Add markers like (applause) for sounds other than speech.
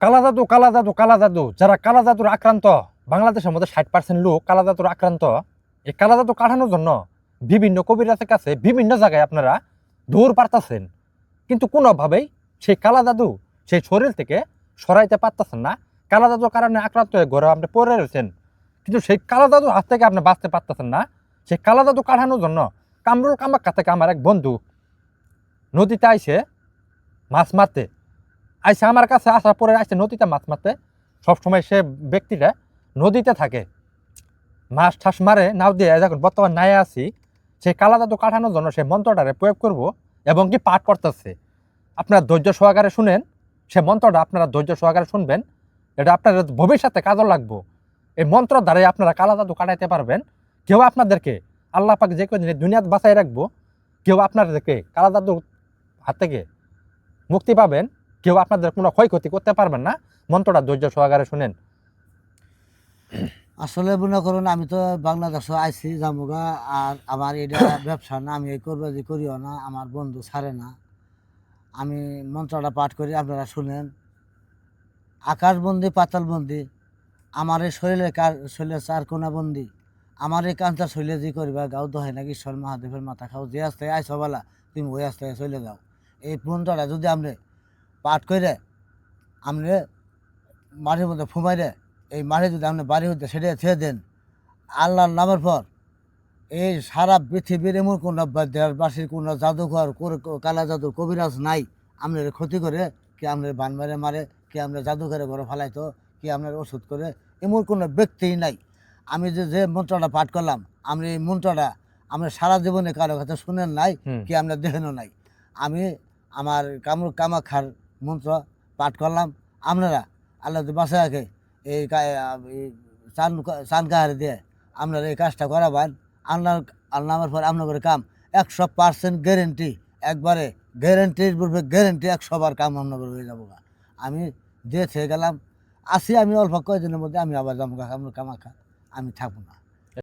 কালা জাদু কালা জাদু কালা জাদু যারা কালা জাদুর আক্রান্ত, বাংলাদেশের মধ্যে ষাট পার্সেন্ট লোক কালা জাদুর আক্রান্ত। এই কালা জাদু কাটানোর জন্য বিভিন্ন কবিরাজের কাছে বিভিন্ন জায়গায় আপনারা দৌড় পারতাছেন। কিন্তু কোনোভাবেই সেই কালা জাদু সেই শরীর থেকে সরাইতে পারতেছেন না। কালা জাদুর কারণে আক্রান্ত হয়ে ঘরে আপনি পড়ে রয়েছেন। কিন্তু সেই কালা জাদু হাত থেকে আপনি বাঁচতে পারতেছেন না। সেই কালা জাদু কাটানোর জন্য কামরুল কামাক্কা থেকে আমার এক বন্ধু নদীতে আইসে মাছ মারতে আইসে আমার কাছে আসার পরে আইসে নদীতে মাছ মারতে, সবসময় সে ব্যক্তিটা নদীতে থাকে। মাছ ঠাস মারে, নাও দিয়ে যখন বর্তমান নাই আছি। সেই কালা জাদু কাটানোর জন্য সে মন্ত্রটারে প্রয়োগ করব এবং কি পাঠ করতেছে আপনারা ধৈর্য সহকারে শুনেন, সে মন্ত্রটা আপনারা ধৈর্য সহকারে শুনবেন। এটা আপনার ভবিষ্যতে কাজও লাগবো। এই মন্ত্র দ্বারাই আপনারা কালা জাদু কাটাইতে পারবেন। কেউ আপনাদেরকে আল্লাহ পাক যে কদিন দুনিয়াত বাঁচাই রাখব, কেউ আপনাদেরকে কালা জাদুর হাত থেকে মুক্তি পাবেন। কেউ আপনাদের কোনো ক্ষয়ক্ষতি করতে পারবেন না? মন্ত্রটা ধৈর্য সহকারে শুনেন। আসলে মনে করুন আমি তো বাংলাদেশে আইছি জামুগা আর আমার এটা (coughs) ব্যবসা না আমি এই করব যে করিও না আমার বন্ধু ছাড়ে না। আমি মন্ত্রটা পাঠ করি আপনারা শুনেন। আকাশবন্দি পাতালবন্দি আমার এই শরীরে কার শরীরে চার কোনা বন্দি। আমার এই কাঞ্চা শৈলে যে করিবা গাও দোহাই নাকি ঈশ্বর মহাদেবের মাথা খাও যে আসতে আইস বলা তুমি ওই আসতে চলে যাও। এই মন্ত্রটা যদি আপনি পাঠ করে আপনি মাঠের মধ্যে ফুমাইরে এই মাঠে যদি আপনি বাড়ি হতে সেটা ছেড়ে দেন আল্লাহর নামের পর এই সারা পৃথিবীর এমন কোনো দেশবাসীর কোনো জাদুঘর কোর- কালা জাদু কবিরাজ নাই আপনার ক্ষতি করে কি আপনার বান মারে মারে কি আপনার জাদুঘরে ঘরে ফালাইতো কি আপনার ওষুধ করে এমন কোনো ব্যক্তিই নাই আমি যে যে মন্ত্রটা পাঠ করলাম আমি এই মন্ত্রটা আমরা সারা জীবনে কারও কাছে শুনেন নাই। কি আমরা দেখেনও নাই আমি আমার কামরূপ কামাখার মন্ত্র পাঠ করলাম। আপনারা আল্লাহ তো বাসায় রাখে, এই চান চান কাহারে দিয়ে আপনারা এই কাজটা করাবেন। আল্লাহ আল্লাহ আমার পর আপনার করে কাম একশো পার্সেন্ট গ্যারেন্টি একবারে গ্যারেন্টির বলবে গ্যারেন্টি একশো বার কাম আপনার হয়ে যাব গা। আমি দিয়ে থেকে গেলাম, আসি আমি অল্প কয়েকদিনের মধ্যে আমি আবার যাব আমার কামাখা আমি থাকব না।